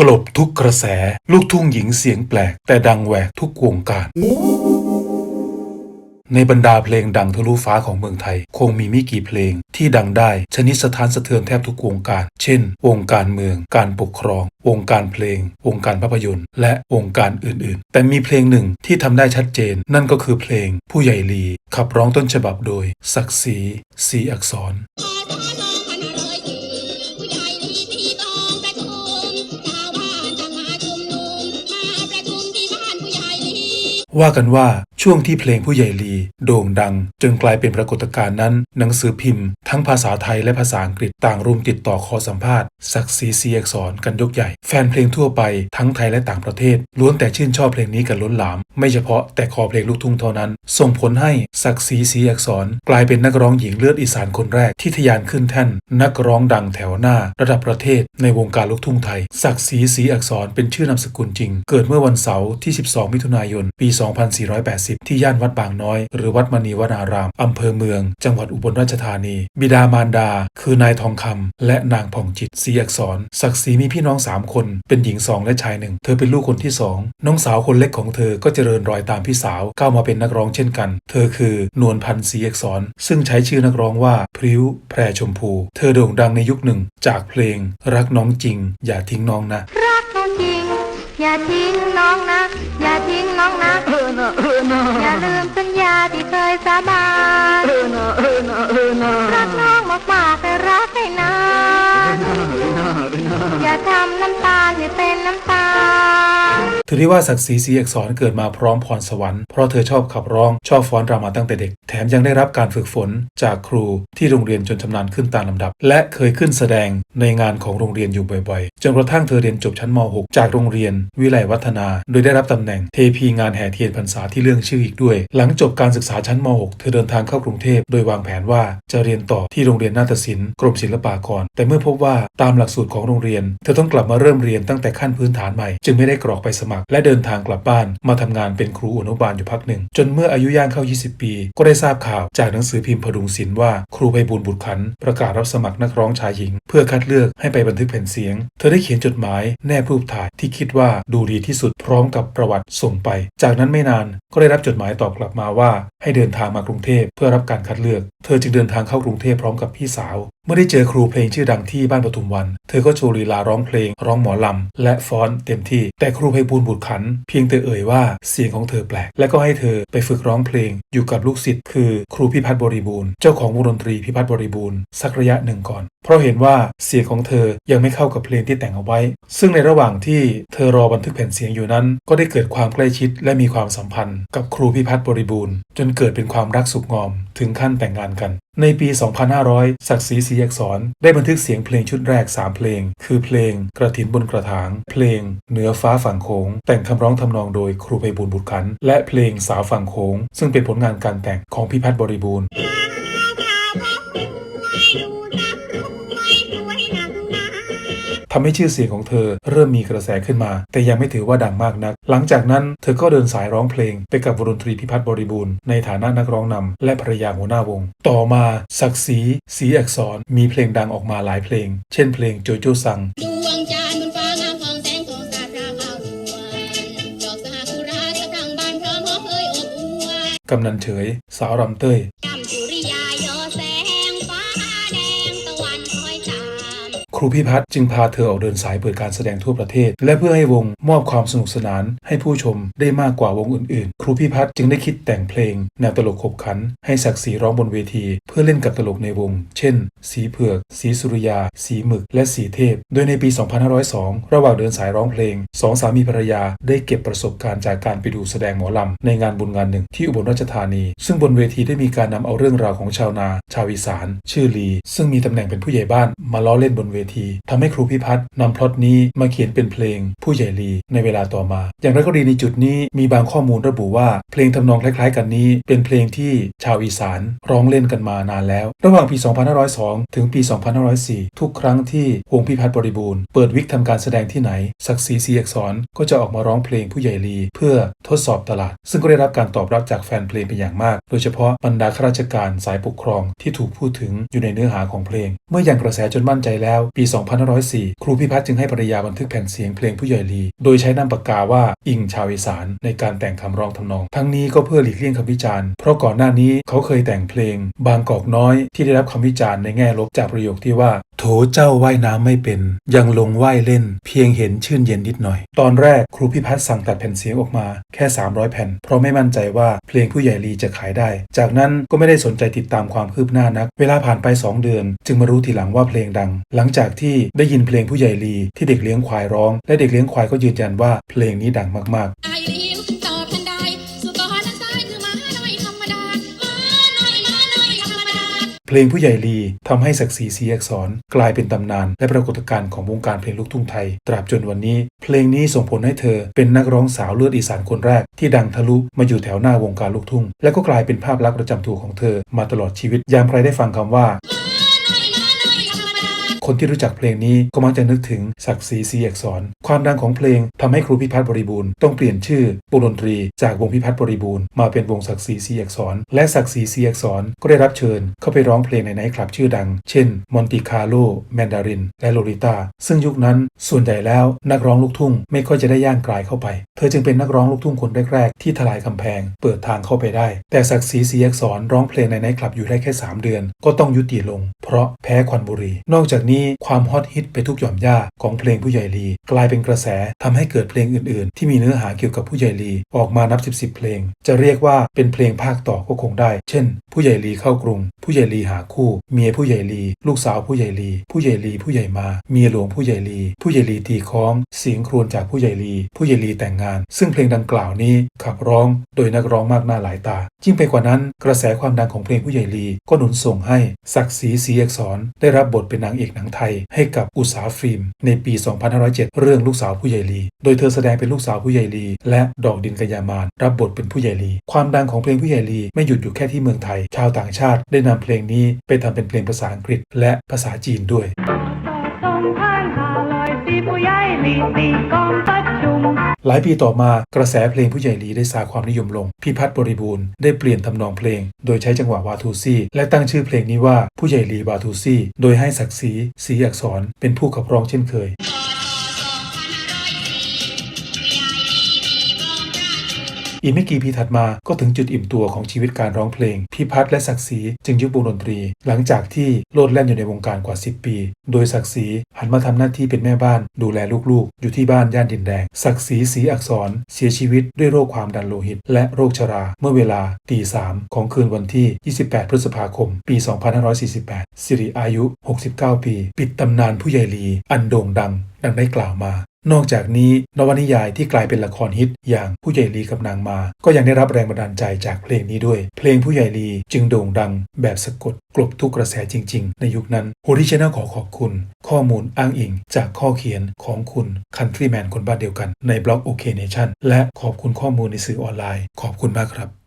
กลบทุกกระแส ลูกทุ่งหญิงเสียงแปลก แต่ดังแหวกทุกวงการ ในบรรดาเพลงดังทะลุฟ้าของเมืองไทย คงมีไม่กี่เพลงที่ดังได้ชนิดสถานสะเทือนแทบทุกวงการ เช่น วงการเมือง การปกครอง วงการเพลง วงการภาพยนตร์ และวงการอื่น ๆ แต่มีเพลงหนึ่งที่ทำได้ชัดเจน นั่นก็คือเพลงผู้ใหญ่ลี ขับร้องต้นฉบับโดย ศักดิ์ศรีศรีอักษร ว่ากันว่าช่วงที่เพลงผู้ใหญ่ลี โด่งดัง จนกลายเป็นปรากฏการณ์นั้น หนังสือพิมพ์ ทั้งภาษาไทยและภาษาอังกฤษต่างรุมติดต่อขอสัมภาษณ์ศักดิ์ศรีศรีอักษรกันยกใหญ่ แฟนเพลงทั่วไปทั้งไทยและต่างประเทศ ล้วนแต่ชื่นชอบเพลงนี้กันล้นหลาม ไม่เฉพาะแต่คอเพลงลูกทุ่งเท่านั้น ส่งผลให้ศักดิ์ศรีศรีอักษร กลายเป็นนักร้องหญิงเลือดอีสานคนแรกที่ทะยานขึ้นแท่น นักร้องดังแถวหน้า ระดับประเทศ ในวงการลูกทุ่งไทยศักดิ์ศรีศรีอักษรเป็นชื่อนามสกุลจริง เกิดเมื่อวันเสาร์ที่ 12 มิถุนายน ปี2480 ที่ย่านวัดบางน้อย หรือวัดมณีวนาราม อำเภอเมือง จังหวัดอุบลราชธานี บิดามารดา คือนายทองคำและนางผ่องจิตศรีอักษร ศักดิ์ศรีมีพี่น้อง 3 คน เป็นหญิงสองและชายหนึ่ง เธอเป็นลูกคนที่สองน้องสาวคนเล็กของเธอก็เจริญรอยตามพี่สาวก้าวมาเป็นนักร้องเช่นกัน เธอคือนวลพันธ์ศรีอักษร ซึ่งใช้ชื่อนักร้องว่าพริ้วแพรชมพู เธอโด่งดังในยุคหนึ่ง จากเพลง รักน้องจริง อย่าทิ้งน้องนะ รักน้องจริง อย่าทิ้งน้องนะ อย่าทิ้งน้องนะเออนะเออนะอย่าลืมสัญญาที่เคยสาบานเออนะเออนะเออนะรักน้องมากมากๆแต่รักให้นานอย่าทำน้ำตาลให้เป็นน้ำตาลถือได้ว่าศักดิ์ศรีศรีอักษรเกิดมาพร้อมพรสวรรค์เพราะเธอชอบขับร้องชอบฟ้อนรำมาตั้งแต่เด็ก แถมยังได้รับการฝึกฝนจากครูที่โรงเรียนจนชำนาญขึ้นตามลำดับ และเคยขึ้นแสดงในงานของโรงเรียนอยู่บ่อยๆ จนกระทั่งเธอเรียนจบชั้นม .6 จากโรงเรียนวิไลวัฒนา โดยได้รับตำแหน่งเทพีงานแห่เทียนพรรษาที่เรื่องชื่ออีกด้วย หลังจบการศึกษาชั้นม .6 เธอเดินทางเข้ากรุงเทพโดยวางแผนว่าจะเรียนต่อที่โรงเรียนนาฏศิลป์กรมศิลปากร แต่เมื่อพบว่าตามหลักสูตรของโรงเรียน เธอต้องกลับมาเริ่มเรียนตั้งแต่ขั้นพื้นฐานใหม่ จึงไม่ได้กรอกไปสมัคร และเดินทางกลับบ้าน มาทำงานเป็นครูอนุบาลอยู่พักหนึ่ง จนเมื่ออายุย่างเข้า 20 ปี ก็ได้ทราบข่าวจากหนังสือพิมพ์พดุงศิลป์ว่าครูไพบูลย์บุตรขัน ประกาศรับสมัครนักร้องชายหญิง เพื่อคัดเลือกให้ไปบันทึกแผ่นเสียง เธอได้เขียนจดหมายแนบรูปถ่ายที่คิดว่าดูดีที่สุดพร้อมกับประวัติส่งไป จากนั้นไม่นานก็ได้รับจดหมายตอบกลับมาว่า ให้เดินทางมากรุงเทพเพื่อรับการคัดเลือก เธอจึงเดินทางเข้ากรุงเทพพร้อมกับพี่สาว มื่อได้เจอครูเพลงชื่อดังที่บ้านปทุมวัน เธอก็โชว์ลีลาร้องเพลง ร้องหมอลำ และฟ้อนเต็มที่ แต่ครูไพบูลบุตรขัน เพียงแต่เอ่ยว่าเสียงของเธอแปลก และก็ให้เธอไปฝึกร้องเพลง อยู่กับลูกศิษย์คือครูพิพัฒน์บริบูรณ์ เจ้าของวงดนตรีพิพัฒน์บริบูรณ์สักระยะหนึ่งก่อน เพราะเห็นว่าเสียงของเธอยังไม่เข้ากับเพลงที่แต่งเอาไว้ ซึ่งในระหว่างที่เธอรอบันทึกแผ่นเสียงอยู่นั้น ก็ได้เกิดความใกล้ชิดและมีความสัมพันธ์ กับครูพิพัฒน์บริบูรณ์ จนเกิดเป็นความรักสุขงอม ถึงขั้นแต่งงานกัน ในปี 2500 ศักดิ์ศรีศรีอักษร ได้บันทึกเสียงเพลงชุดแรก 3 เพลง คือเพลงกระถินบนกระถาง เพลงเหนือฟ้าฝั่งโขงแต่งคำร้องทำนองโดยครูไพบูลบุตรขัน และเพลงสาวฝั่งโขงซึ่งเป็นผลงานการแต่งของพิพัฒน์บริบูรณ์ ทำให้ชื่อเสียงของเธอเริ่มมีกระแสขึ้นมา แต่ยังไม่ถือว่าดังมากนัก หลังจากนั้นเธอก็เดินสายร้องเพลง ไปกับวงดนตรีพิพัฒน์บริบูรณ์ในฐานะนักร้องนำและภรรยาหัวหน้าวง ต่อมาศักดิ์ศรีศรีอักษรมีเพลงดังออกมาหลายเพลง เช่นเพลงโจโจซังดวงจันทร์บนฟ้างามของแสงทองสาดราขาวดวนดอกสากุระสะพรั่งบานพร้อมหอมเอ่ยอบอวลกำนันเฉย สาวรำเต้ยจำสุริย ครูพิพัฒน์จึงพาเธอออกเดินสายเปิดการแสดงทั่วประเทศ และเพื่อให้วงมอบความสนุกสนานให้ผู้ชมได้มากกว่าวงอื่นๆ ครูพิพัฒน์จึงได้คิดแต่งเพลง แนวตลกขบขัน ให้ศักดิ์ศรีร้องบนเวที เพื่อเล่นกับตลกในวง เช่น สีเผือก สีสุริยา สีหมึก และสีเทพ โดยในปี 2502 ระหว่างเดินสายร้องเพลงสองสามีภรรยาได้เก็บประสบการณ์จากการไปดูแสดงหมอลำในงานบุญงานหนึ่งที่อุบลราชธานี ซึ่งบนเวทีได้มีการนำเอาเรื่องราวของชาวนา ชาวอีสาน ชื่อลี ซึ่งมีตำแหน่งเป็นผู้ใหญ่บ้านมาล้อเล่นบนเวทีทำให้ครูพิพัฒน์นำพล็อตนี้มาเขียนเป็นเพลง ผู้ใหญ่ลีในเวลาต่อมา อย่างไรก็ดีในจุดนี้มีบางข้อมูลระบุว่าเพลงทำนองคล้ายๆ กันนี้ เป็นเพลงที่ชาวอีสานร้องเล่นกันมานานแล้ว ระหว่างปี 2502 ถึงปี 2504 ทุกครั้งที่วงพิพัฒน์บริบูรณ์เปิดวิกทำการแสดงที่ไหน ศักดิ์ศรีศรีอักษรก็จะออกมาร้องเพลงผู้ใหญ่ลี เพื่อทดสอบตลาด ซึ่งก็ได้รับการตอบรับจากแฟนเพลงเป็นอย่างมาก โดยเฉพาะบรรดาข้าราชการสายปกครองที่ถูกพูดถึงอยู่ในเนื้อหาของเพลง เมื่อยังกระแสจนมั่นใจแล้วปี 2504 ครูพิพัฒน์จึงให้ภรรยาบันทึกแผ่นเสียงเพลงผู้ใหญ่ลี โดยใช้นามปากกาว่าอิงชาวอีสานในการแต่งคำร้องทำนอง ทั้งนี้ก็เพื่อหลีกเลี่ยงคำวิจารณ์ เพราะก่อนหน้านี้เขาเคยแต่งเพลง บางกอกน้อยที่ได้รับคำวิจารณ์ในแง่ลบจากประโยคที่ว่า โถเจ้าว่ายน้ำไม่เป็น ยังลงว่ายเล่น เพียงเห็นชื่นเย็นนิดหน่อย ตอนแรกครูพิพัฒน์สั่งตัดแผ่นเสียงออกมาแค่ 300 แผ่น เพราะไม่มั่นใจว่าเพลงผู้ใหญ่ลีจะขายได้ จากนั้นก็ไม่ได้สนใจติดตามความคืบหน้านัก เวลาผ่านไป 2 เดือน จึงมารู้ทีหลังว่าเพลงดัง หลังจากที่ได้ยินเพลงผู้ใหญ่ลีที่เด็กเลี้ยงควายร้อง และเด็กเลี้ยงควายก็ยืนยันว่าเพลงนี้ดังมากๆ เพลงผู้ใหญ่ลีทำให้ศักดิ์ศรีสีอักษรกลายเป็นตำนาน และปรากฏการณ์ของวงการเพลงลูกทุ่งไทย ตราบจนวันนี้ เพลงนี้ส่งผลให้เธอเป็นนักร้องสาวเลือดอีสานคนแรก ที่ดังทะลุมาอยู่แถวหน้าวงการลูกทุ่งและก็กลายเป็นภาพลักษณ์ประจำตัวของเธอมาตลอดชีวิตยามใครได้ฟังคำว่า คนที่รู้จักเพลงนี้ก็มักจะนึกถึงศักดิ์ศรีศรีอักษร ความดังของเพลงทำให้ครูพิพัฒน์บริบูรณ์ต้องเปลี่ยนชื่อวงดนตรีจากวงพิพัฒน์บริบูรณ์มาเป็นวงศักดิ์ศรีศรีอักษร และศักดิ์ศรีศรีอักษรก็ได้รับเชิญเข้าไปร้องเพลงในไนท์คลับชื่อดัง เช่นมอนติคาร์โลแมนดาริน และโลริตาซึ่งยุคนั้นส่วนใหญ่แล้วนักร้องลูกทุ่งไม่ค่อยจะได้ย่างกลายเข้าไป เธอจึงเป็นนักร้องลูกทุ่งคนแรกๆที่ทลายกำแพง เปิดทางเข้าไปได้ แต่ศักดิ์ศรีศรีอักษรร้องเพลงในไนท์คลับอยู่ได้แค่สามเดือน ก็ต้องยุติลง เพราะแพ้ควันบุรี นอกจากนี้ความฮอตฮิตไปทุกหย่อมย่าของเพลงผู้ใหญ่ลี กลายเป็นกระแสทำให้เกิดเพลงอื่นๆ ที่มีเนื้อหาเกี่ยวกับผู้ใหญ่ลี ออกมานับสิบสเพลง จะเรียกว่าเป็นเพลงภาคต่อก็คงได้ เช่น ผู้ใหญ่ลีเข้ากรุง ผู้ใหญ่ลีหาคู่ เมียผู้ใหญ่ลี ลูกสาวผู้ใหญ่ลี ผู้ใหญ่ลีผู้ใหญ่มา เมียหลวงผู้ใหญ่ลี ผู้ใหญ่ลีตีคล้อง เสียงครวญจากผู้ใหญ่ลี ผู้ใหญ่ลีแต่งงาน ซึ่งเพลงดังกล่าวนี้ขับร้องโดยนักร้องมากหน้าหลายตายิ่งไปกว่านั้น กระแสความดังของเพลงผู้ใหญ่ลีก็หนุนส่งให้ศักดิ์ศรีศรีอักษรได้รับบทเป็นนางเอกหนังไทย ให้กับอุตสาหฟิล์มในปี 2507เรื่องลูกสาวผู้ใหญ่ลี โดยเธอแสดงเป็นลูกสาวผู้ใหญ่ลี และดอกดินกยามานรับบทเป็นผู้ใหญ่ลี ความดังของเพลงผู้ใหญ่ลีไม่หยุดอยู่แค่ที่เมืองไทย ชาวต่างชาติได้นำเพลงนี้ไปทำเป็นเพลงภาษาอังกฤษ และภาษาจีนด้วยสองพันห้าร้อยสี่ผู้ใหญ่ลีตีกองประชุมหลายปีต่อมากระแสเพลงผู้ใหญ่ลีได้สาความนิยมลง พิพัฒน์บริบูรณ์ได้เปลี่ยนทำนองเพลง โดยใช้จังหวะวาทูซี่และตั้งชื่อเพลงนี้ว่าผู้ใหญ่ลีวาทูซี่โดยให้ศักดิ์ศรีศรีอักษรเป็นผู้ขับร้องเช่นเคย อีกไม่กี่ปีถัดมาก็ถึงจุดอิ่มตัวของชีวิตการร้องเพลง พิพัฒน์และศักดิ์ศรีจึงยุบวงดนตรี หลังจากที่โลดแล่นอยู่ในวงการกว่า 10 ปี โดยศักดิ์ศรีหันมาทำหน้าที่เป็นแม่บ้าน ดูแลลูกๆ อยู่ที่บ้านย่านดินแดง ศักดิ์ศรีศรีอักษร เสียชีวิตด้วยโรคความดันโลหิต และโรคชรา เมื่อเวลาตีสามของคืนวันที่ 28 พฤษภาคม ปี 2548 สิริอายุ 69 ปี ปิดตำนานผู้ใหญ่ลี อันโด่งดัง ดังได้กล่าวมา นอกจากนี้นวนิยายที่กลายเป็นละครฮิต อย่างผู้ใหญ่ลีกับนางมา ก็ยังได้รับแรงบันดาลใจจากเพลงนี้ด้วย เพลงผู้ใหญ่ลีจึงโด่งดัง แบบสะกดกลบทุกกระแสจริง ๆ ในยุคนั้นโฮดิชแนลขอขอบคุณ ข้อมูลอ้างอิงจากข้อเขียนของคุณคันทรีแมนคนบ้านเดียวกันในบล็อกโอเคเนชั่นและขอบคุณข้อมูลในสื่อออนไลน์ ขอบคุณมากครับ